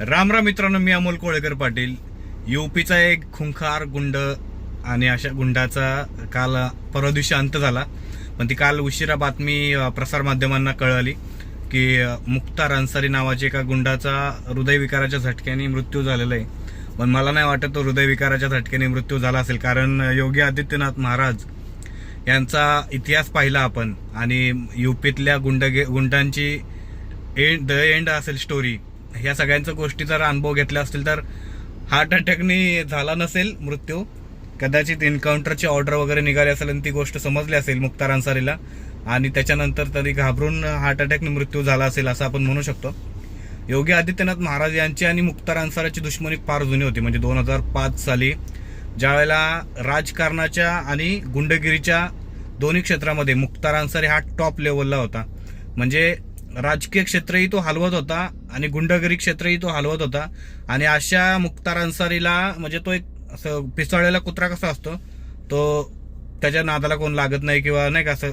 राम राम मित्रांनो मी अमोल कोळेकर पाटील. युपीचा एक खुंखार गुंड आणि अशा गुंडाचा काल परवा दिवशी अंत झाला. पण ती काल उशिरा बातमी प्रसारमाध्यमांना कळाली की मुक्तार अन्सारी नावाच्या एका गुंडाचा हृदयविकाराच्या झटक्याने मृत्यू झालेला आहे. पण मला नाही वाटत तो हृदयविकाराच्या झटक्याने मृत्यू झाला असेल. कारण योगी आदित्यनाथ महाराज यांचा इतिहास पाहिला आपण आणि युपीतल्या गुंडगे गुंडांची एंड द एंड असेल स्टोरी ह्या सगळ्यांचं गोष्टी जर अनुभव घेतल्या असतील तर हार्ट अटॅकने झाला नसेल मृत्यू. कदाचित एन्काउंटरची ऑर्डर वगैरे निघाली असेल आणि ती गोष्ट समजली असेल मुख्तार अन्सारीला. आणि त्याच्यानंतर तरी घाबरून हार्ट अटॅकने मृत्यू झाला असेल असं आपण म्हणू शकतो. योगी आदित्यनाथ महाराज यांची आणि मुख्तार अन्साराची दुश्मनी फार जुनी होती. म्हणजे दोन हजार पाच साली ज्यावेळेला राजकारणाच्या आणि गुंडगिरीच्या दोन्ही क्षेत्रामध्ये मुख्तार अन्सारी हा टॉप लेवलला होता. म्हणजे राजकीय क्षेत्रही तो हलवत होता. आणि गुंडगिरी क्षेत्रही तो हलवत होता. आणि अशा मुक्तार अन्सारीला म्हणजे तो एक असं पिसाळलेला कुत्रा कसा असतो तो त्याच्या नादाला कोण लागत नाही किंवा नाही का असं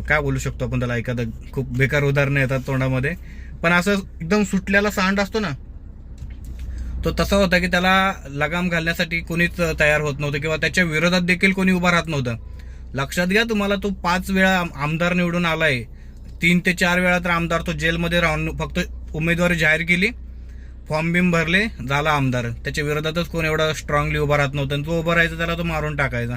काय बोलू शकतो आपण त्याला एखादं खूप बेकार उदाहरणं येतात तोंडामध्ये. पण असं एकदम सुटलेला सांड असतो ना तो तसा होता की त्याला लगाम घालण्यासाठी कोणीच तयार होत नव्हतं किंवा त्याच्या विरोधात देखील कोणी उभा राहत नव्हतं. लक्षात घ्या तुम्हाला तो पाच वेळा आम- आमदार निवडून आलाय. तीन ते चार वेळा तर आमदार तो जेलमध्ये राहून फक्त उमेदवारी जाहीर केली. फॉर्म बिम भरले झाला आमदार. त्याच्या विरोधातच कोण एवढा स्ट्रॉंगली उभा राहत नव्हतं. आणि तो उभा राहायचा त्याला तो मारून टाकायचा.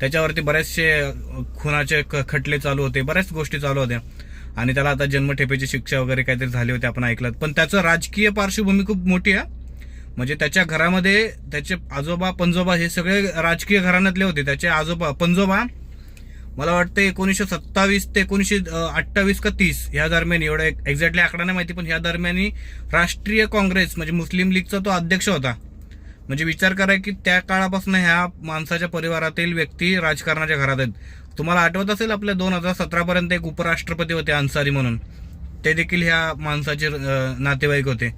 त्याच्यावरती बरेचसे खुनाचे ख- खटले चालू होते. बऱ्याच गोष्टी चालू होत्या. आणि त्याला आता जन्मठेपेची शिक्षा वगैरे काहीतरी झाली होती आपण ऐकलं. पण त्याचं राजकीय पार्श्वभूमी खूप मोठी आहे म्हणजे त्याच्या घरामध्ये त्याचे आजोबा पंजोबा हे सगळे राजकीय घराण्यातले होते. त्याचे आजोबा पंजोबा मला वाटतं एकोणीसशे सत्तावीस ते एकोणीसशे अठ्ठावीस का तीस ह्या दरम्यान एवढा एक्झॅक्टली आकडा नाही माहिती पण ह्या दरम्यान राष्ट्रीय काँग्रेस म्हणजे मुस्लिम लीगचा तो अध्यक्ष होता. म्हणजे विचार करा की त्या काळापासून ह्या माणसाच्या परिवारातील व्यक्ती राजकारणाच्या घरात आहेत. तुम्हाला आठवत असेल आपल्या दोन हजार सतरापर्यंत एक उपराष्ट्रपती होते अन्सारी म्हणून. ते देखील ह्या माणसाचे नातेवाईक होते.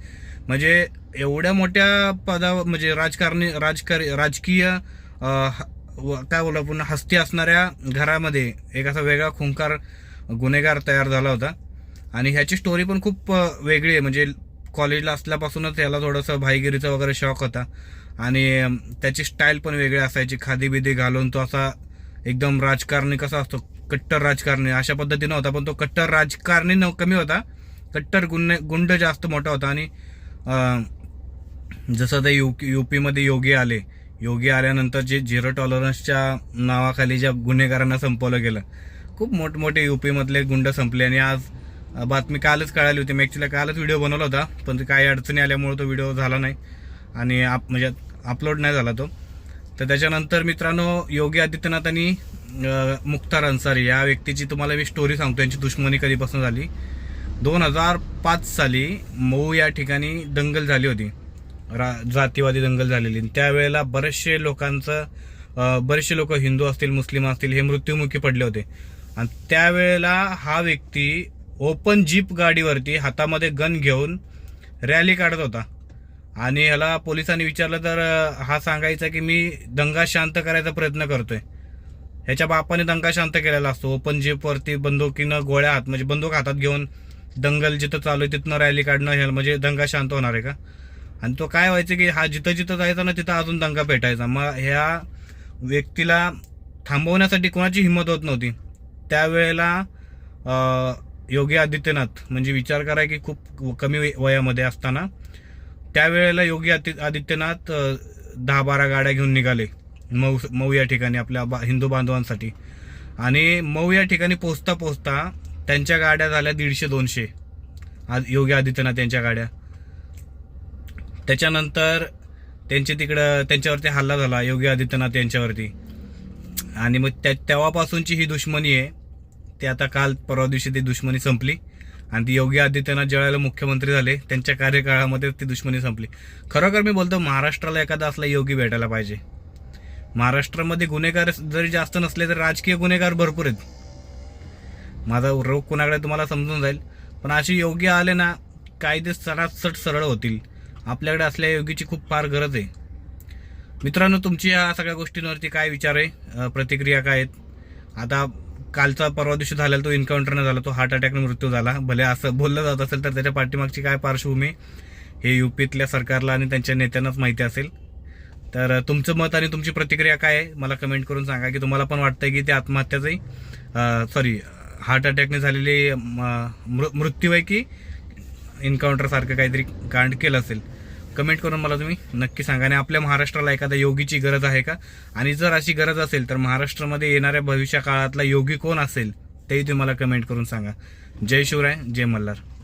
म्हणजे एवढ्या मोठ्या पदा म्हणजे राजकारणी राजकारी राजकीय काय बोला पूर्ण हस्ती असणाऱ्या घरामध्ये एक असा वेगळा खुंकार गुन्हेगार तयार झाला होता. आणि ह्याची स्टोरी पण खूप वेगळी आहे. म्हणजे कॉलेजला असल्यापासूनच याला थोडंसं भाईगिरीचा वगैरे शॉक होता. आणि त्याची स्टाईल पण वेगळी असायची. खादी बिदी घालून तो असा एकदम राजकारणी कसा असतो? कट्टर राजकारणी. अशा पद्धतीनं होता. पण तो कट्टर राजकारणी न कमी होता. कट्टर गुन्हे गुंड जास्त मोठा होता. आणि जसं आता यू युपीमध्ये योगी आले योगी आल्यानंतर जे झिरो टॉलरन्सच्या नावाखाली ज्या गुन्हेगारांना संपवलं गेलं खूप मोठमोठे युपीमधले गुंड संपले. आणि आज बातमी कालच कळाली होती. मी ॲक्च्युली कालच व्हिडिओ बनवला होता पण काही अडचणी आल्यामुळे तो व्हिडिओ झाला नाही. आणि आप म्हणजे अपलोड नाही झाला तो. तर त्याच्यानंतर मित्रांनो योगी आदित्यनाथांनी आणि मुख्तार अन्सारी या व्यक्तीची तुम्हाला मी स्टोरी सांगतो. यांची दुश्मनी कधीपासून झाली? दोन हजार पाच साली मऊ या ठिकाणी दंगल झाली होती. रा जातीवादी दंगल झालेली. त्यावेळेला बरेचसे लोकांचं बरेचसे लोक हिंदू असतील मुस्लिम असतील हे मृत्युमुखी पडले होते. आणि त्यावेळेला हा व्यक्ती ओपन जीप गाडीवरती हातामध्ये गन घेऊन रॅली काढत होता. आणि ह्याला पोलिसांनी विचारलं तर हा सांगायचा की मी दंगा शांत करायचा प्रयत्न करतोय. ह्याच्या बापाने दंगा शांत केलेला असतो. ओपन जीपवरती बंदुकीनं गोळ्या हात म्हणजे बंदूक हातात घेऊन दंगल जिथं चालू आहे तिथनं रॅली काढणं हे म्हणजे दंगा शांत होणार आहे का? आणि तो काय व्हायचं की हा जिथं जिथं जायचा ना तिथं अजून दंगा पेटायचा. मग ह्या व्यक्तीला थांबवण्यासाठी कोणाची हिंमत होत नव्हती. त्यावेळेला योगी आदित्यनाथ म्हणजे विचार करा की खूप कमी वयामध्ये असताना त्यावेळेला योगी आदि- आदित्यनाथ दहा बारा गाड्या घेऊन निघाले. मऊ मऊ या ठिकाणी आपल्या बा हिंदू बांधवांसाठी. आणि मऊ या ठिकाणी पोचता पोचता त्यांच्या गाड्या झाल्या दीडशे दोनशे आज योगी आदित्यनाथ यांच्या गाड्या. त्याच्यानंतर त्यांचे तिकडं त्यांच्यावरती हल्ला झाला योगी आदित्यनाथ यांच्यावरती. आणि मग त्या तेव्हापासूनची ही दुश्मनी आहे. ते आता काल परवा दिवशी ती दुश्मनी संपली. आणि ती योगी आदित्यनाथ ज्यावेळेला मुख्यमंत्री झाले त्यांच्या कार्यकाळामध्ये ती दुश्मनी संपली. खरोखर मी बोलतो महाराष्ट्राला एखादा असला योगी भेटायला पाहिजे. महाराष्ट्रामध्ये गुन्हेगार जरी जास्त नसले तर राजकीय गुन्हेगार भरपूर आहेत. माझा रोग कुणाकडे तुम्हाला समजून जाईल. पण असे योगी आले ना कायदे सरासट सरळ होतील. आपल्याकडे असल्या योगीची खूप फार गरज आहे. मित्रांनो तुमची या सगळ्या गोष्टींवरती काय विचार आहे? प्रतिक्रिया काय आहेत? आता कालचा परवा दिवशी झालेला तो एन्काउंटरनं झाला तो हार्ट अटॅकने मृत्यू झाला. भले असं बोललं जात असेल तर त्याच्या पाठीमागची काय पार्श्वभूमी हे युपीतल्या सरकारला आणि त्यांच्या नेत्यांनाच माहिती असेल. तर तुमचं मत आणि तुमची प्रतिक्रिया काय आहे? मला कमेंट करून सांगा की तुम्हाला पण वाटतंय की ते आत्महत्याचंही सॉरी हार्ट अटॅकने झालेली मृ- मृत्यू आहे की एन्काउंटरसारखं काहीतरी कांड केलं असेल? कमेंट करून मला तुम्ही नक्की सांगा. आणि आपल्या महाराष्ट्राला एखाद्या योगीची गरज आहे का? आणि जर अशी गरज असेल तर महाराष्ट्रामध्ये येणाऱ्या भविष्य काळातला योगी कोण असेल तेही तुम्ही मला कमेंट करून सांगा. जय शिवराय जय मल्हार.